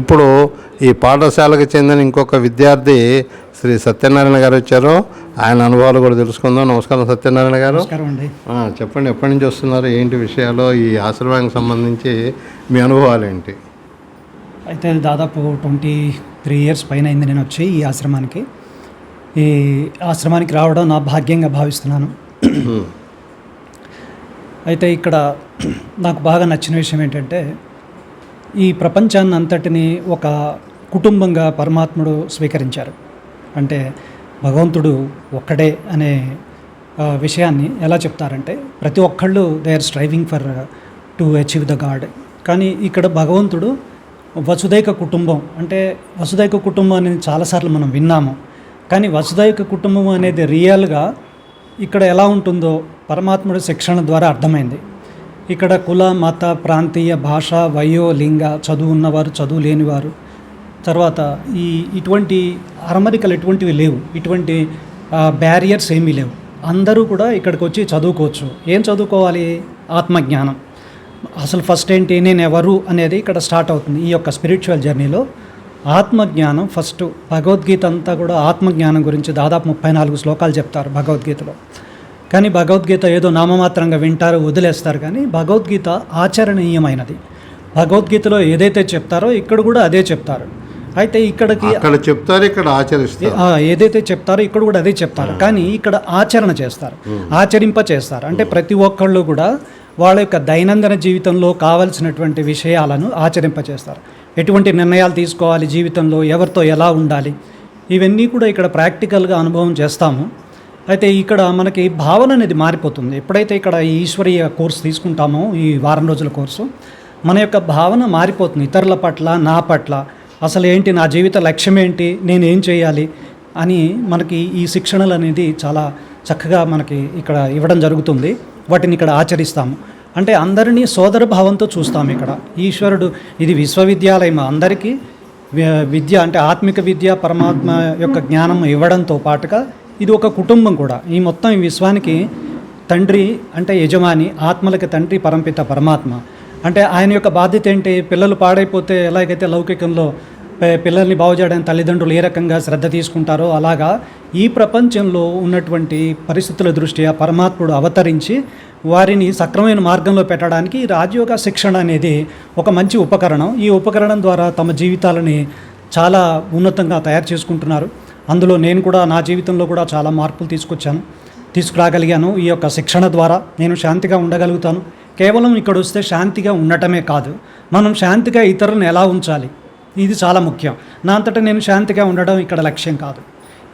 ఇప్పుడు ఈ పాఠశాలకు చెందిన ఇంకొక విద్యార్థి శ్రీ సత్యనారాయణ గారు వచ్చారు. ఆయన అనుభవాలు కూడా తెలుసుకుందాం. నమస్కారం సత్యనారాయణ గారు. చెప్పండి ఎప్పటి నుంచి వస్తున్నారు? ఏంటి విషయాలు? ఈ ఆశ్రమానికి సంబంధించి మీ అనుభవాలు ఏంటి? అయితే దాదాపు ట్వంటీ త్రీ ఇయర్స్ పైన అయింది నేను వచ్చి ఈ ఆశ్రమానికి. ఈ ఆశ్రమానికి రావడం నా భాగ్యంగా భావిస్తున్నాను. అయితే ఇక్కడ నాకు బాగా నచ్చిన విషయం ఏంటంటే ఈ ప్రపంచాన్ని అంతటిని ఒక కుటుంబంగా పరమాత్ముడు స్వీకరించారు. అంటే భగవంతుడు ఒక్కడే అనే విషయాన్ని ఎలా చెప్తారంటే ప్రతి ఒక్కళ్ళు they are striving for to achieve the god. కానీ ఇక్కడ భగవంతుడు వసుదైక కుటుంబం అంటే వసుదైక కుటుంబం అనేది చాలాసార్లు మనం విన్నాము. కానీ వసుదైక కుటుంబం అనేది రియల్గా ఇక్కడ ఎలా ఉంటుందో పరమాత్ముడి శిక్షణ ద్వారా అర్థమైంది. ఇక్కడ కుల మత ప్రాంతీయ భాష వయో లింగ చదువు ఉన్నవారు చదువు లేనివారు. తర్వాత ఈ ఇటువంటి అరమరికలు ఎటువంటివి లేవు. ఇటువంటి బ్యారియర్స్ ఏమీ లేవు. అందరూ కూడా ఇక్కడికి వచ్చి చదువుకోవచ్చు. ఏం చదువుకోవాలి? ఆత్మజ్ఞానం. అసలు ఫస్ట్ ఏంటి? నేను ఎవరు? అనేది ఇక్కడ స్టార్ట్ అవుతుంది ఈ యొక్క స్పిరిచువల్ జర్నీలో ఆత్మజ్ఞానం ఫస్ట్ భగవద్గీత అంతా కూడా ఆత్మజ్ఞానం గురించి దాదాపు ముప్పై నాలుగు శ్లోకాలు చెప్తారు భగవద్గీతలో. కానీ భగవద్గీత ఏదో నామమాత్రంగా వింటారు వదిలేస్తారు కానీ భగవద్గీత ఆచరణీయమైనది. భగవద్గీతలో ఏదైతే చెప్తారో ఇక్కడ కూడా అదే చెప్తారు. అయితే ఇక్కడికి అక్కడ చెప్తారు ఇక్కడ ఆచరిస్తారు. ఏదైతే చెప్తారో ఇక్కడ కూడా అదే చెప్తారు. కానీ ఇక్కడ ఆచరణ చేస్తారు. ఆచరింప చేస్తారు. అంటే ప్రతి ఒక్కళ్ళు కూడా వాళ్ళ యొక్క దైనందిన జీవితంలో కావలసినటువంటి విషయాలను ఆచరింప చేస్తారు. ఎటువంటి నిర్ణయాలు తీసుకోవాలి జీవితంలో ఎవరితో ఎలా ఉండాలి? ఇవన్నీ కూడా ఇక్కడ ప్రాక్టికల్గా అనుభవం చేస్తాము. అయితే ఇక్కడ మనకి భావన అనేది మారిపోతుంది. ఎప్పుడైతే ఇక్కడ ఈ ఈశ్వరీయ కోర్సు తీసుకుంటామో ఈ వారం రోజుల కోర్సు మన యొక్క భావన మారిపోతుంది. ఇతరుల పట్ల నా పట్ల అసలు ఏంటి నా జీవిత లక్ష్యం ఏంటి నేను ఏం చేయాలి అని మనకి ఈ శిక్షణలు అనేది చాలా చక్కగా మనకి ఇక్కడ ఇవ్వడం జరుగుతుంది. వాటిని ఇక్కడ ఆచరిస్తాము. అంటే అందరినీ సోదర భావంతో చూస్తాము ఇక్కడ. ఈశ్వరుడు ఇది విశ్వవిద్యాలయం అందరికీ విద్య అంటే ఆత్మిక విద్య పరమాత్మ యొక్క జ్ఞానం ఇవ్వడంతో పాటుగా ఇది ఒక కుటుంబం కూడా. ఈ మొత్తం ఈ విశ్వానికి తండ్రి అంటే యజమాని ఆత్మలకి తండ్రి పరంపిత పరమాత్మ. అంటే ఆయన యొక్క బాధ్యత ఏంటి? పిల్లలు పాడైపోతే ఎలాగైతే లౌకికంలో పిల్లల్ని బాగు చేయడానికి తల్లిదండ్రులు ఏ రకంగా శ్రద్ధ తీసుకుంటారో అలాగా ఈ ప్రపంచంలో ఉన్నటువంటి పరిస్థితుల దృష్ట్యా పరమాత్ముడు అవతరించి వారిని సక్రమైన మార్గంలో పెట్టడానికి రాజయోగ శిక్షణ అనేది ఒక మంచి ఉపకరణం. ఈ ఉపకరణం ద్వారా తమ జీవితాలని చాలా ఉన్నతంగా తయారు చేసుకుంటున్నారు. అందులో నేను కూడా నా జీవితంలో కూడా చాలా మార్పులు తీసుకొచ్చాను తీసుకురాగలిగాను ఈ యొక్క శిక్షణ ద్వారా. నేను శాంతిగా ఉండగలుగుతాను. కేవలం ఇక్కడ వస్తే శాంతిగా ఉండటమే కాదు మనం శాంతిగా ఇతరులను ఎలా ఉంచాలి? ఇది చాలా ముఖ్యం. నా అంతటా నేను శాంతిగా ఉండడం ఇక్కడ లక్ష్యం కాదు.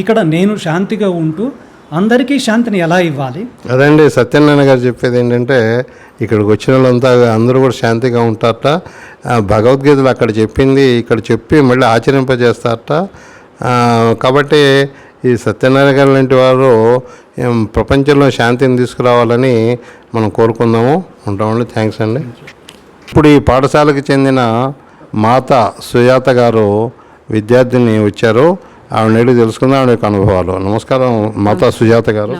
ఇక్కడ నేను శాంతిగా ఉంటూ అందరికీ శాంతిని ఎలా ఇవ్వాలి? అదండి. సత్యనారాయణ గారు చెప్పేది ఏంటంటే ఇక్కడికి వచ్చిన వాళ్ళంతా అందరూ కూడా శాంతిగా ఉంటారట. భగవద్గీతలు అక్కడ చెప్పింది ఇక్కడ చెప్పి మళ్ళీ ఆచరింపజేస్తారట. కాబట్టి ఈ సత్యనారాయణ గారు లాంటి వారు ప్రపంచంలో శాంతిని తీసుకురావాలని మనం కోరుకుందాము. ఉంటామండి. థ్యాంక్స్ అండి. ఇప్పుడు ఈ పాఠశాలకు చెందిన మాత సుజాత గారు విద్యార్థిని వచ్చారు. ఆవిడ అడిగి తెలుసుకుందాం. ఆవిడ యొక్క అనుభవాలు. నమస్కారం మాతా సుజాత గారు.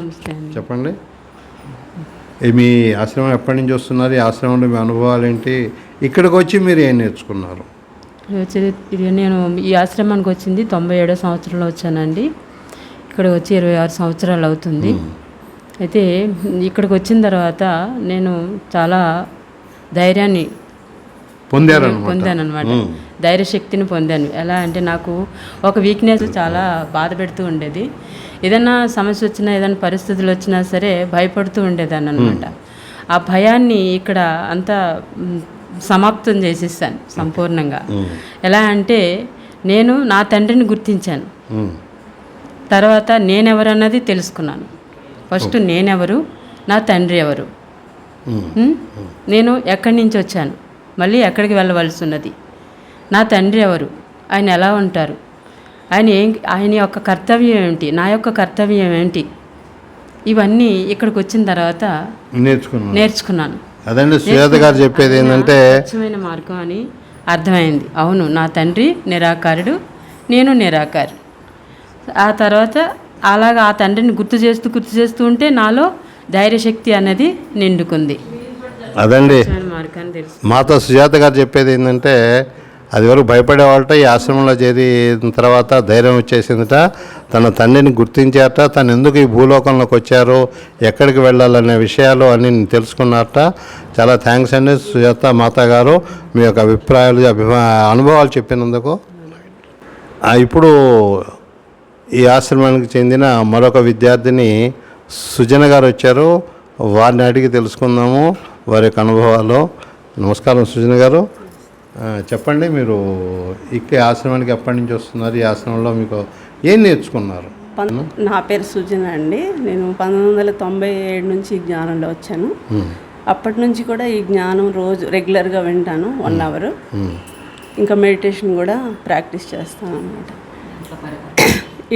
చెప్పండి. మీ ఆశ్రమం ఎప్పటి నుంచి వస్తున్నారు? ఈ ఆశ్రమంలో మీ అనుభవాలు ఏంటి? ఇక్కడికి వచ్చి మీరు ఏం నేర్చుకున్నారు? నేను ఈ ఆశ్రమానికి వచ్చింది తొంభై ఏడో సంవత్సరంలో వచ్చానండి. ఇక్కడ వచ్చి ఇరవై ఆరు సంవత్సరాలు అవుతుంది. అయితే ఇక్కడికి వచ్చిన తర్వాత నేను చాలా ధైర్యాన్ని పొందాను అనమాట ధైర్యశక్తిని పొందాను. ఎలా అంటే నాకు ఒక వీక్నెస్ చాలా బాధ పెడుతూ ఉండేది. ఏదైనా సమస్య వచ్చినా ఏదైనా పరిస్థితులు వచ్చినా సరే భయపడుతూ ఉండేదాన్ని అనమాట ఆ భయాన్ని ఇక్కడ అంతా సమాప్తం చేసేసాను సంపూర్ణంగా. ఎలా అంటే నేను నా తండ్రిని గుర్తించాను. తర్వాత నేనెవరన్నది తెలుసుకున్నాను. ఫస్ట్ నేనెవరు? నా తండ్రి ఎవరు? నేను ఎక్కడి నుంచి వచ్చాను? మళ్ళీ ఎక్కడికి వెళ్ళవలసి ఉన్నది నా తండ్రి ఎవరు? ఆయన ఎలా ఉంటారు? ఆయన ఏం ఆయన యొక్క కర్తవ్యం ఏమిటి? నా యొక్క కర్తవ్యం ఏంటి ఇవన్నీ ఇక్కడికి వచ్చిన తర్వాత నేర్చుకున్నాను. నేర్చుకున్నాను. అదండి సుజాత గారు చెప్పేది ఏంటంటే స్వచ్ఛమైన మార్గం అని అర్థమైంది. అవును నా తండ్రి నిరాకారుడు నేను నిరాకారు ఆ తర్వాత అలాగా ఆ తండ్రిని గుర్తు చేస్తూ గుర్తు చేస్తూ ఉంటే నాలో ధైర్యశక్తి అనేది నిండుకుంది. అదండి. మార్గాన్ని తెలుసు. మాతా సుజాత గారు చెప్పేది ఏంటంటే అది వరకు భయపడేవాళ్ళట ఈ ఆశ్రమంలో చేరిన తర్వాత ధైర్యం వచ్చేసిందట. తన తండ్రిని గుర్తించారట. తను ఎందుకు ఈ భూలోకంలోకి వచ్చారు ఎక్కడికి వెళ్ళాలనే విషయాలు అన్ని తెలుసుకున్నారట. చాలా థ్యాంక్స్ అండి సుజాత మాత గారు మీ యొక్క అభిప్రాయాలు అభిమా అనుభవాలు చెప్పినందుకు. ఇప్పుడు ఈ ఆశ్రమానికి చెందిన మరొక విద్యార్థిని సుజన గారు వచ్చారు. వారిని అడిగి తెలుసుకుందాము వారి యొక్క అనుభవాలు. నమస్కారం సుజన గారు. చెప్పండి మీరు ఇక్కడ ఆశ్రమానికి ఎప్పటి నుంచి వస్తున్నారు? ఈ ఆశ్రమంలో మీకు ఏం నేర్చుకున్నారు? నా పేరు సుజన అండి. నేను పంతొమ్మిది వందల తొంభై ఏడు నుంచి ఈ జ్ఞానంలో వచ్చాను. అప్పటి నుంచి కూడా ఈ జ్ఞానం రోజు రెగ్యులర్గా వింటాను వన్ అవర్. ఇంకా మెడిటేషన్ కూడా ప్రాక్టీస్ చేస్తాను అనమాట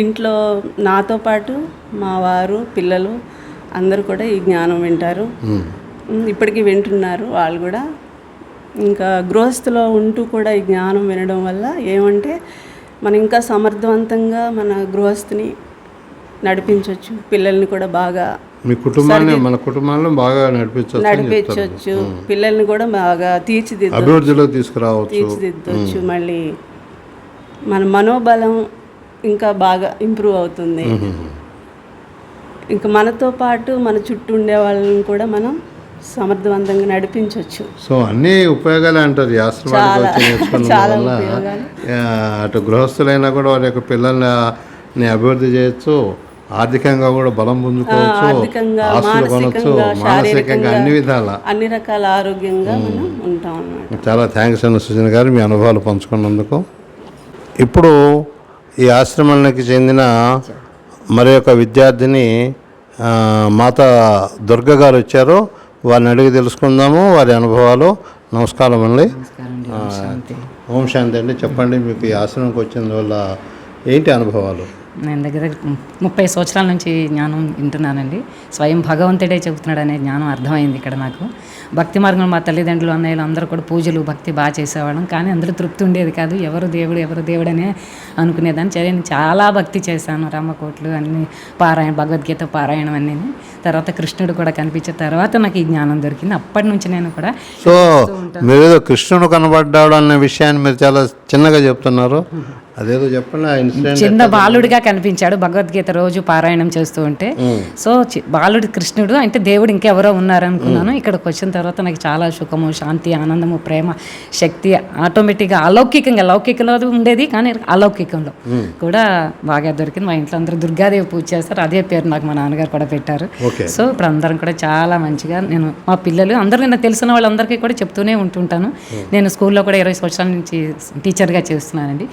ఇంట్లో నాతో పాటు మా వారు పిల్లలు అందరూ కూడా ఈ జ్ఞానం వింటారు. ఇప్పటికీ వింటున్నారు వాళ్ళు కూడా. ఇంకా గృహస్థులో ఉంటూ కూడా ఈ జ్ఞానం వినడం వల్ల ఏమంటే మనం ఇంకా సమర్థవంతంగా మన గృహస్థుని నడిపించవచ్చు పిల్లల్ని కూడా బాగా మీ కుటుంబాన్ని మన కుటుంబాలను బాగా నడిపించవచ్చు నడిపించవచ్చు పిల్లల్ని కూడా బాగా తీర్చిదిద్ద అభివృద్ధిలో తీసుకురావచ్చు. తీర్చిదిద్దవచ్చు మళ్ళీ మన మనోబలం ఇంకా బాగా ఇంప్రూవ్ అవుతుంది. ఇంకా మనతో పాటు మన చుట్టూ ఉండే వాళ్ళని కూడా మనం సమర్థవంతంగా నడిపించవచ్చు సో అన్ని ఉపయోగాలే అంటారు వల్ల. అటు గృహస్థులైనా కూడా వారి యొక్క పిల్లల్ని అభివృద్ధి చేయొచ్చు. ఆర్థికంగా కూడా బలం పొందుకోవచ్చు. ఆస్తులు కొనొచ్చు. మానసికంగా అన్ని విధాల. అన్ని రకాల ఆరోగ్యంగా మనం ఉంటాం అన్నమాట చాలా థ్యాంక్స్ అండి సుజన్ గారు మీ అనుభవాలు పంచుకున్నందుకు. ఇప్పుడు ఈ ఆశ్రమానికి చెందిన మరి ఒక విద్యార్థిని మాత దుర్గ గారు వచ్చారు. వారిని అడిగి తెలుసుకుందాము వారి అనుభవాలు. నమస్కారం అండి. ఓం శాంతి అండి. చెప్పండి మీకు ఈ ఆశ్రమంకి వచ్చినందువల్ల ఏంటి అనుభవాలు? నేను దగ్గర ముప్పై సంవత్సరాల నుంచి జ్ఞానం వింటున్నానండి. స్వయం భగవంతుడే చెబుతున్నాడు అనే జ్ఞానం అర్థమైంది ఇక్కడ నాకు. భక్తి మార్గంలో మా తల్లిదండ్రులు అన్నయ్యలు అందరూ కూడా పూజలు భక్తి బాగా చేసేవాళ్ళం. కానీ అందులో తృప్తి ఉండేది కాదు. ఎవరు దేవుడు ఎవరు దేవుడు అనే అనుకునేదాన్ని. సరే నేను చాలా భక్తి చేశాను. రామకోట్లు అన్ని పారాయణ భగవద్గీత పారాయణం అన్నీ తర్వాత కృష్ణుడు కూడా కనిపించిన తర్వాత నాకు ఈ జ్ఞానం దొరికింది. అప్పటి నుంచి నేను కూడా సో మీరు కృష్ణుడు కనబడ్డాడు అన్న విషయాన్ని మీరు చాలా చిన్నగా చెప్తున్నారు. అదేదో చెప్పండి చిన్న బాలుడిగా కనిపించాడు భగవద్గీత రోజు పారాయణం చేస్తూ ఉంటే. సో బాలుడు కృష్ణుడు అంటే దేవుడు ఇంకెవరో ఉన్నారనుకున్నాను. ఇక్కడికి వచ్చిన తర్వాత నాకు చాలా సుఖము శాంతి ఆనందము ప్రేమ శక్తి ఆటోమేటిక్గా అలౌకికంగా లౌకికంలో ఉండేది కానీ అలౌకికంలో కూడా బాగా దొరికింది. మా ఇంట్లో అందరూ దుర్గాదేవి పూజ చేస్తారు. అదే పేరు నాకు మా నాన్నగారు కూడా పెట్టారు. సో ఇప్పుడు అందరం కూడా చాలా మంచిగా నేను మా పిల్లలు అందరూ నేను తెలిసిన వాళ్ళందరికీ కూడా చెప్తూనే ఉంటుంటాను. నేను స్కూల్లో కూడా ఇరవై సంవత్సరాల నుంచి టీచర్గా చేస్తున్నానండి.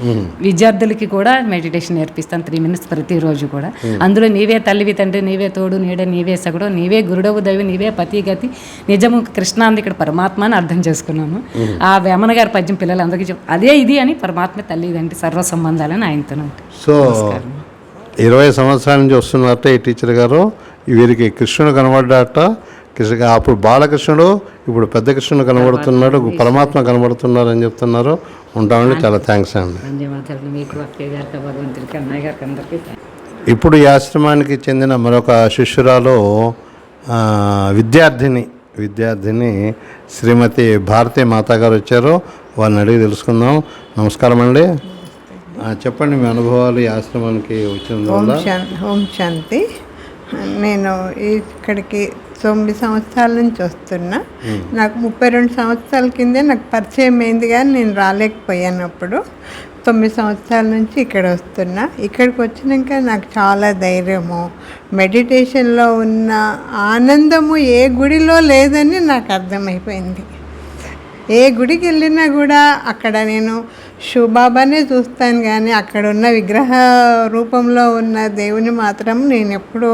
విద్యార్థులకి కూడా మెడిటేషన్ నేర్పిస్తాను త్రీ మినిట్స్ ప్రతిరోజు కూడా. అందులో నీవే తల్లివి తండ్రి నీవే తోడు నీడ నీవే సగుడు నీవే గురుడవు దైవి నీవే పతి గతి నిజము కృష్ణ అంది ఇక్కడ పరమాత్మ అని అర్థం చేసుకున్నాను ఆ వేమన గారి పద్యం పిల్లలందరికీ అదే ఇది అని పరమాత్మ తల్లి ఇదంటే సర్వ సంబంధాలని ఆయనతో సో ఇరవై సంవత్సరాల నుంచి వస్తున్నారట ఈ టీచర్ గారు. వీరికి కృష్ణుడు కనబడ్డాట. కృష్ణ అప్పుడు బాలకృష్ణుడు ఇప్పుడు పెద్ద కృష్ణుడు కనబడుతున్నాడు పరమాత్మ కనబడుతున్నారు అని చెప్తున్నారు. ఉంటామండి చాలా థ్యాంక్స్ అండి. ఇప్పుడు ఈ ఆశ్రమానికి చెందిన మరొక శిష్యురాలు ఆ, విద్యార్థిని విద్యార్థిని శ్రీమతి భారతీ మాత గారు వచ్చారు. వారిని అడిగి తెలుసుకుందాం. నమస్కారం అండి. చెప్పండి మీ అనుభవాలు ఈ ఆశ్రమానికి శాన్ ఓం శాంతి. నేను ఇక్కడికి తొమ్మిది సంవత్సరాల నుంచి వస్తున్నా. నాకు ముప్పై రెండు సంవత్సరాల కిందే నాకు పరిచయం అయింది కానీ నేను రాలేకపోయాను అప్పుడు. తొమ్మిది సంవత్సరాల నుంచి ఇక్కడ వస్తున్నా. ఇక్కడికి వచ్చినాక నాకు చాలా ధైర్యము. మెడిటేషన్లో ఉన్న ఆనందము ఏ గుడిలో లేదని నాకు అర్థమైపోయింది. ఏ గుడికి వెళ్ళినా కూడా అక్కడ నేను శివబాబానే చూస్తాను కానీ అక్కడ ఉన్న విగ్రహ రూపంలో ఉన్న దేవుని మాత్రం నేను ఎప్పుడూ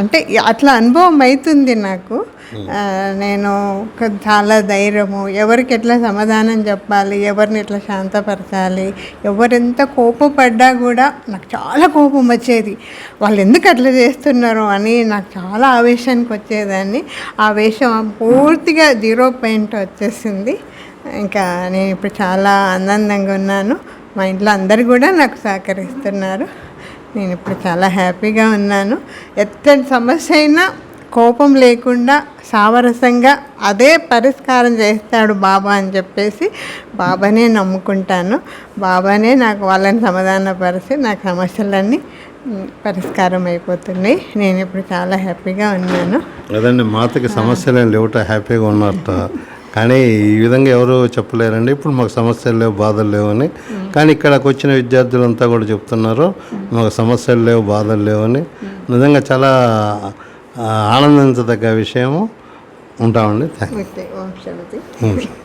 అంటే అట్లా అనుభవం అవుతుంది నాకు. నేను చాలా ధైర్యము ఎవరికి ఎట్లా సమాధానం చెప్పాలి ఎవరిని ఎట్లా శాంతపరచాలి ఎవరెంత కోపపడ్డా కూడా నాకు చాలా కోపం వచ్చేది. వాళ్ళు ఎందుకు అట్లా చేస్తున్నారు అని నాకు చాలా ఆవేశానికి వచ్చేదాన్ని ఆవేశం పూర్తిగా జీరో పాయింట్ వచ్చేసింది. ఇంకా నేను ఇప్పుడు చాలా ఆనందంగా ఉన్నాను. మా ఇంట్లో అందరు కూడా నాకు సహకరిస్తున్నారు. నేను ఇప్పుడు చాలా హ్యాపీగా ఉన్నాను. ఎత్తటి సమస్య అయినా కోపం లేకుండా సామరస్యంగా అదే పరిష్కారం చేస్తాడు బాబా అని చెప్పేసి బాబానే నమ్ముకుంటాను. బాబానే నాకు వాళ్ళని సమాధానపరిచి నాకు సమస్యలన్నీ పరిష్కారం అయిపోతున్నాయి. నేను ఇప్పుడు చాలా హ్యాపీగా ఉన్నాను. అదండి మాతకి సమస్యలు లేవుట హ్యాపీగా ఉన్నట్టు కానీ ఈ విధంగా ఎవరు చెప్పలేరండి. ఇప్పుడు మాకు సమస్యలు లేవు బాధలు లేవు అని. కానీ ఇక్కడికి వచ్చిన విద్యార్థులంతా కూడా చెప్తున్నారు మాకు సమస్యలు లేవు బాధలు లేవు అని. నిజంగా చాలా ఆనందించదగ్గ విషయము ఉంటామండి. Thank you